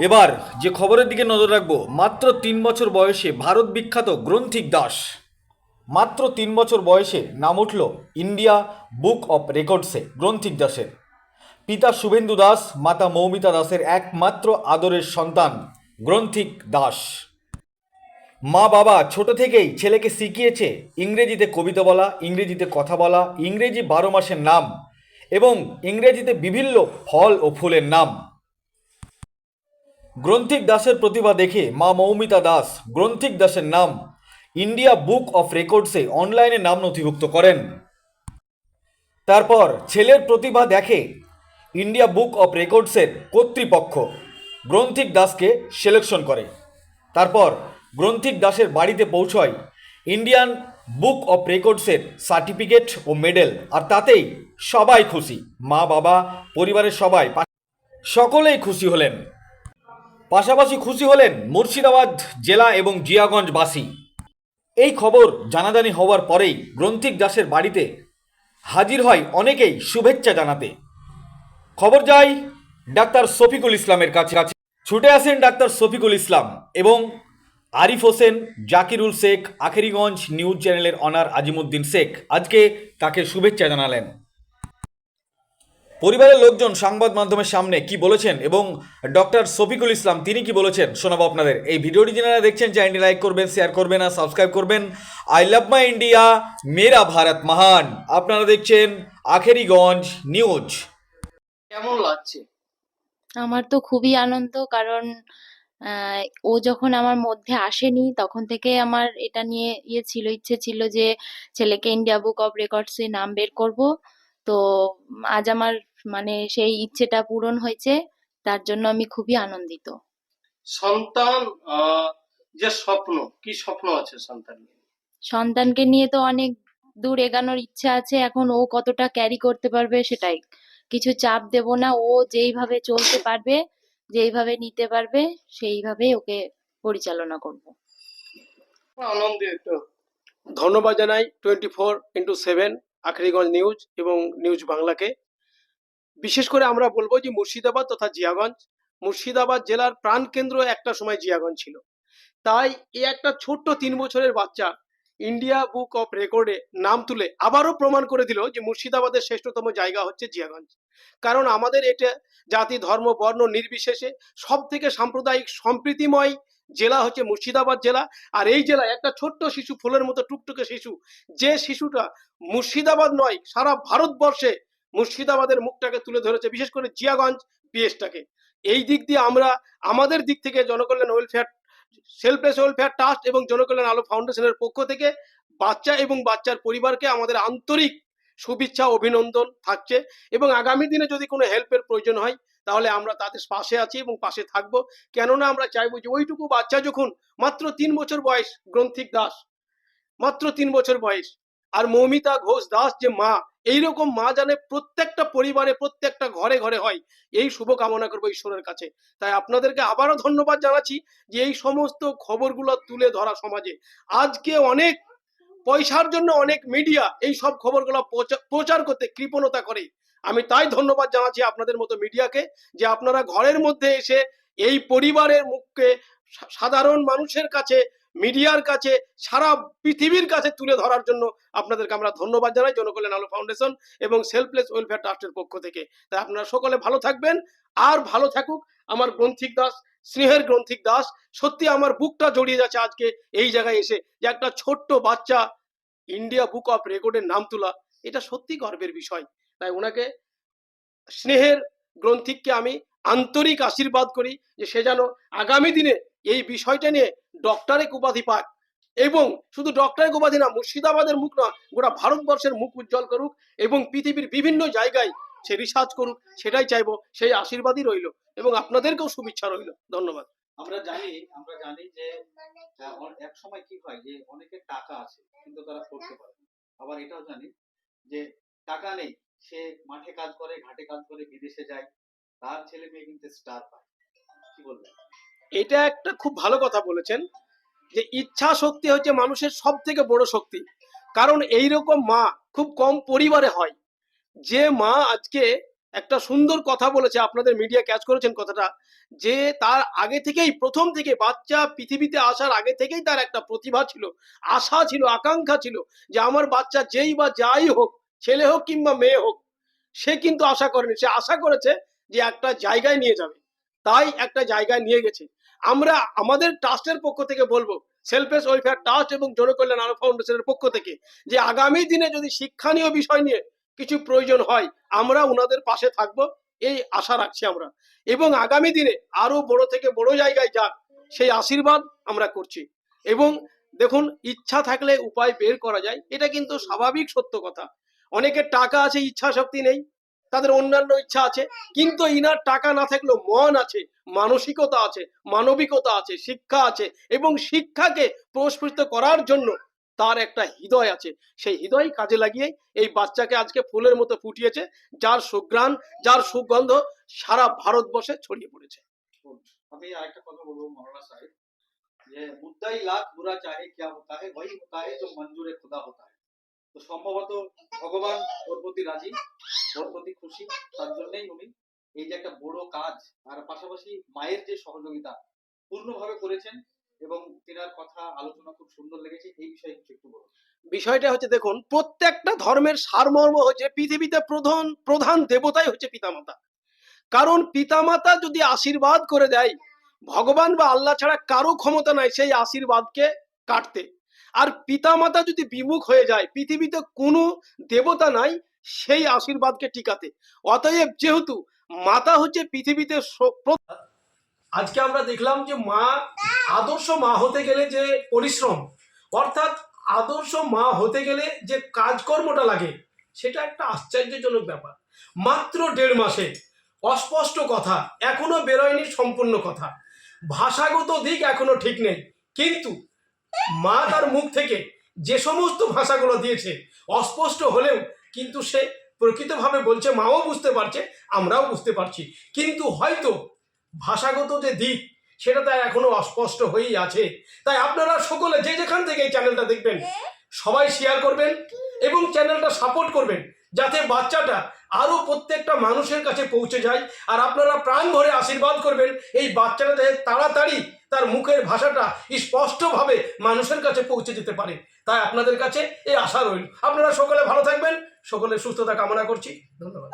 এবার যে খবরের দিকে নজর রাখব, মাত্র তিন বছর বয়সে ভারত বিখ্যাত গ্রন্থিক দাস। মাত্র তিন বছর বয়সে নাম উঠল ইন্ডিয়া বুক অফ রেকর্ডসে গ্রন্থিক দাসের। পিতা শুভেন্দু দাস, মাতা মৌমিতা দাসের একমাত্র আদরের সন্তান গ্রন্থিক দাস। মা বাবা ছোট থেকেই ছেলেকে শিখিয়েছে ইংরেজিতে কবিতা বলা, ইংরেজিতে কথা বলা, ইংরেজি বারো মাসের নাম এবং ইংরেজিতে বিভিন্ন ফল ও ফুলের নাম। গ্রন্থিক দাসের প্রতিভা দেখে মা মৌমিতা দাস গ্রন্থিক দাসের নাম ইন্ডিয়া বুক অফ রেকর্ডসে অনলাইনে নাম নথিভুক্ত করেন। তারপর ছেলের প্রতিভা দেখে ইন্ডিয়া বুক অফ রেকর্ডসের কর্তৃপক্ষ গ্রন্থিক দাসকে সিলেকশন করে। তারপর গ্রন্থিক দাসের বাড়িতে পৌঁছয় ইন্ডিয়ান বুক অফ রেকর্ডসের সার্টিফিকেট ও মেডেল আর তাতেই সবাই খুশি। মা, বাবা, পরিবারের সবাই সকলেই খুশি হলেন। পাশাপাশি খুশি হলেন মুর্শিদাবাদ জেলা এবং জিয়াগঞ্জবাসী। এই খবর জানাজানি হওয়ার পরেই গ্রন্থিক দাসের বাড়িতে হাজির হয় অনেকেই শুভেচ্ছা জানাতে। খবর যায় ডাক্তার শফিকুল ইসলামের কাছে। কাছে ছুটে আসেন ডাক্তার শফিকুল ইসলাম এবং আরিফ হোসেন, জাকিরুল শেখ, আখেরিগঞ্জ নিউজ চ্যানেলের অনার আজিমুদ্দিন শেখ। আজকে তাকে শুভেচ্ছা জানালেন। পরিবারের লোকজন সংবাদ মাধ্যমের সামনে কি বলেছেন এবং ডক্টর শফিকুল ইসলাম তিনি কি বলেছেন? শোনাবো আপনাদের। এই ভিডিওটি যারা দেখছেন চ্যানেলটি লাইক করবেন শেয়ার করবেন আর সাবস্ক্রাইব করবেন। আই লাভ মাই ইন্ডিয়া মেরা ভারত মহান। আপনারা দেখছেন আখেরিগঞ্জ নিউজ। কেমন লাগছে? আমার তো খুবই আনন্দ কারণ ও যখন আমার মধ্যে আসেনি তখন থেকে আমার এটা নিয়ে ইয়ে ছিল ইচ্ছে ছিল যে ছেলেকে ইন্ডিয়া বুক অফ রেকর্ডসে নাম বের করব। তো আজ আমার মানে সেই ইচ্ছেটা পূরণ হয়েছে তার জন্য আমি খুবই আনন্দিত। সন্তান যে স্বপ্ন কি স্বপ্ন আছে সন্তান সন্তানকে নিয়ে তো অনেক দূর এগানোর ইচ্ছা আছে এখন ও কতটা ক্যারি করতে পারবে সেটাই। কিছু চাপ দেব না ও যেইভাবে চলতে পারবে যেইভাবে নিতে পারবে সেইভাবে ওকে পরিচালনা করব। আনন্দিত। ধন্যবাদ জানাই twenty four into seven Akhriganj news এবং নিউজ বাংলাকে। বিশেষ করে আমরা বলব যে মুর্শিদাবাদ তথা জিয়াগঞ্জ, মুর্শিদাবাদ জেলার প্রাণকেন্দ্র একটা সময় জিয়াগঞ্জ ছিল। তাই এ একটা ছোট্ট তিন বছরের বাচ্চা ইন্ডিয়া বুক অফ রেকর্ডে নাম তুলে আবারও প্রমাণ করে দিল যে মুর্শিদাবাদের শ্রেষ্ঠতম জায়গা হচ্ছে জিয়াগঞ্জ। কারণ আমাদের এটা জাতি, ধর্ম, বর্ণ নির্বিশেষে সব থেকে সাম্প্রদায়িক সম্প্রীতিময় জেলা হচ্ছে মুর্শিদাবাদ জেলা, আর এই জেলায় একটা ছোট্ট শিশু, ফুলের মতো টুকটুকে শিশু, যে শিশুটা মুর্শিদাবাদ নয়, সারা ভারতবর্ষে মুর্শিদাবাদের মুখটাকে তুলে ধরেছে, বিশেষ করে জিয়াগঞ্জ পিএসটাকে। এই দিক দিয়ে আমরা, আমাদের দিক থেকে Janakalyan welfare selfless welfare trust এবং জনকল্যাণ আলো ফাউন্ডেশনের পক্ষ থেকে বাচ্চা এবং বাচ্চার পরিবারকে আমাদের আন্তরিক শুভেচ্ছা, অভিনন্দন থাকছে এবং আগামী দিনে যদি কোনো হেল্পের প্রয়োজন হয় তাহলে আমরা তাদের পাশে আছি এবং পাশে থাকব। কেননা আমরা চাইব যে ওইটুকু বাচ্চা যখন মাত্র তিন বছর বয়স, গ্রন্থিক দাস, মাত্র তিন বছর বয়স, আর মৌমিতা ঘোষ দাস যে মা, এইরকম মা জানে প্রত্যেকটা পরিবারে, প্রত্যেকটা ঘরে ঘরে হয়। এই শুভ কামনা করব ঈশ্বরের কাছে। তাই আপনাদেরকে আবারও ধন্যবাদ জানাচ্ছি যে এই সমস্ত খবরগুলো তুলে ধরা সমাজে। আজকে অনেক পয়সার জন্য অনেক মিডিয়া এই সব খবরগুলো প্রচা- প্রচার করতে কৃপণতা করে। আমি তাই ধন্যবাদ জানাচ্ছি আপনাদের মতো মিডিয়াকে যে আপনারা ঘরের মধ্যে এসে এই পরিবারের মুখকে সাধারণ মানুষের কাছে, মিডিয়ার কাছে, সারা পৃথিবীর কাছে তুলে ধরার জন্য আপনাদেরকে আমরা ধন্যবাদ জানাই জনকল্যাণ আলো ফাউন্ডেশন এবং সেলফলেস ওয়েলফেয়ার ট্রাস্টের পক্ষ থেকে। তাই আপনারা সকলে ভালো থাকবেন, আর ভালো থাকুক আমার গ্রন্থিক দাস, স্নেহের গ্রন্থিক দাস। সত্যি আমার বুকটা জড়িয়ে যাচ্ছে আজকে এই জায়গায় এসে যে একটা ছোট্ট বাচ্চা ইন্ডিয়া বুক অফ রেকর্ডের নাম তোলা, এটা সত্যি গর্বের বিষয়। তাই ওনাকে স্নেহের গ্রন্থিককে আমি আন্তরিক আশীর্বাদ করি যে সে যেন আগামী দিনে এই বিষয়টা নিয়ে ডক্টরেক উপাধি পাক এবং শুধু ডক্টরেক উপাধি না, মুর্শিদাবাদের মুখ না, গোটা ভারতবর্ষের মুখ উজ্জ্বল করুক এবং পৃথিবীর বিভিন্ন জায়গায় সে রিসার্চ করুক, সেটাই চাইব, সেই আশীর্বাদই রইল এবং আপনাদেরকেও শুভেচ্ছা রইল ধন্যবাদ আমরা জানি আমরা জানি যে এক সময় কি হয় যে অনেকের টাকা আছে, কিন্তু তারা করতে পারে। আবার এটাও জানি যে টাকা নেই সে মাঠে কাজ করে, ঘাটে কাজ করে, বিদেশে যায়, তার ছেলে মেয়ে কিন্তু স্টার পায়। কি বলবেন এটা একটা খুব ভালো কথা বলেছেন যে ইচ্ছা শক্তি হচ্ছে মানুষের সব থেকে বড় শক্তি। কারণ এইরকম মা খুব কম পরিবারে হয়। যে মা আজকে একটা সুন্দর কথা বলেছে, আপনাদের মিডিয়া ক্যাচ করেছেন কথাটা, যে তার আগে থেকেই, প্রথম থেকে বাচ্চা পৃথিবীতে আসার আগে থেকেই তার একটা প্রতিভা ছিল, আশা ছিল, আকাঙ্ক্ষা ছিল যে আমার বাচ্চা যেই বা যাই হোক ছেলে হোক কিংবা মেয়ে হোক, সে কিন্তু আশা করেনি। সে আশা করেছে যে একটা জায়গায় নিয়ে যাবে। তাই একটা জায়গায় নিয়ে গেছে। আমরা আমাদের ট্রাস্টের পক্ষ থেকে বলব সেলফেস ওয়েলফেয়ার ট্রাস্ট এবং জনকল্যাণ আলো ফাউন্ডেশনের পক্ষ থেকে, যে আগামী দিনে যদি শিক্ষণীয় বিষয় নিয়ে কিছু প্রয়োজন হয়, আমরা ওনাদের পাশে থাকব, এই আশা রাখছি আমরা। এবং আগামী দিনে আরও বড় থেকে বড় জায়গায় যাক, সেই আশীর্বাদ আমরা করছি। এবং দেখুন, ইচ্ছা থাকলে উপায় বের করা যায়, এটা কিন্তু স্বাভাবিক সত্য কথা। অনেকের টাকা আছে ইচ্ছা শক্তি নেই, তাদের অন্যান্য ইচ্ছা আছে, কিন্তু ইনার টাকা না থাকলেও মন আছে, মানসিকতা আছে, মানবিকতা আছে, শিক্ষা আছে এবং শিক্ষাকে প্রস্ফুটিত করার জন্য তার একটা হৃদয় আছে। সেই হৃদয় কাজে লাগিয়ে এই বাচ্চাকে আজকে ফুলের মতো ফুটিয়েছে, যার সুগ্রাণ যার সুগন্ধ সারা ভারতবর্ষে ছড়িয়ে পড়েছে। আমি আরেকটা কথা বলব মৌলানা সাহেব। যে, মুদ্দাই লাখ বুড়া চাহে, কিয়া হতা হ্যাঁ ওই হতা হ্যাঁ তো মঞ্জুরে খোদা হতা হ্যাঁ তো সম্ভবত ভগবান ওর প্রতি রাজি, ওর প্রতি খুশি, তার জন্যই উনি এই যে একটা বড় কাজ, আর পাশাপাশি মায়ের যে সহযোগিতা পূর্ণভাবে করেছেন এবং তেনার কথা আলোচনা খুব সুন্দর লেগেছে, এই বিষয়ে কিছু একটু বলুন। বিষয়টা হচ্ছে দেখুন, প্রত্যেকটা ধর্মের সারমর্ম হচ্ছে পৃথিবীতে প্রধান প্রধান দেবতাই হচ্ছে পিতামাতা। কারণ পিতামাতা যদি আশীর্বাদ করে দেয়, ভগবান বা আল্লাহ ছাড়া কারও ক্ষমতা নাই সেই আশীর্বাদকে কাটতে। আর পিতামাতা যদি বিমুখ হয়ে যায়, পৃথিবীতে কোনো দেবতা নাই, সেই আশীর্বাদকে টিকাতে। অতএব যেহেতু মাতা হচ্ছে পৃথিবীতে আজকে আমরা দেখলাম যে মা, আদর্শ মা হতে গেলে যে পরিশ্রম, অর্থাৎ আদর্শ মা হতে গেলে যে কাজকর্মটা লাগে, সেটা একটা আশ্চর্যজনক ব্যাপার। মাত্র দেড় মাসে, অস্পষ্ট কথা, এখনও বেরোয়নি সম্পূর্ণ কথা। ভাষাগত দিক এখনও ঠিক নেই, কিন্তু মা তার মুখ থেকে যে সমস্ত ভাষাগুলো দিয়েছে, অস্পষ্ট হলেও কিন্তু সে প্রকৃতভাবে বলছে, মাও বুঝতে পারছে, আমরাও বুঝতে পারছি। কিন্তু হয়তো ভাষাগত যে দিক, সেটা তার এখনও অস্পষ্ট হয়েই আছে। তাই আপনারা সকলে যে যেখান থেকে এই চ্যানেলটা দেখবেন, সবাই শেয়ার করবেন এবং চ্যানেলটা সাপোর্ট করবেন, যাতে বাচ্চাটা আরও প্রত্যেকটা মানুষের কাছে পৌঁছে যায়। আর আপনারা প্রাণ ভরে আশীর্বাদ করবেন, এই বাচ্চাটা যাতে তাড়াতাড়ি তার মুখের ভাষাটা স্পষ্টভাবে মানুষের কাছে পৌঁছে যেতে পারে। তাই আপনাদের কাছে এই আশা রইল। আপনারা সকলে ভালো থাকবেন। সকলে সুস্থতা কামনা করছি। ধন্যবাদ।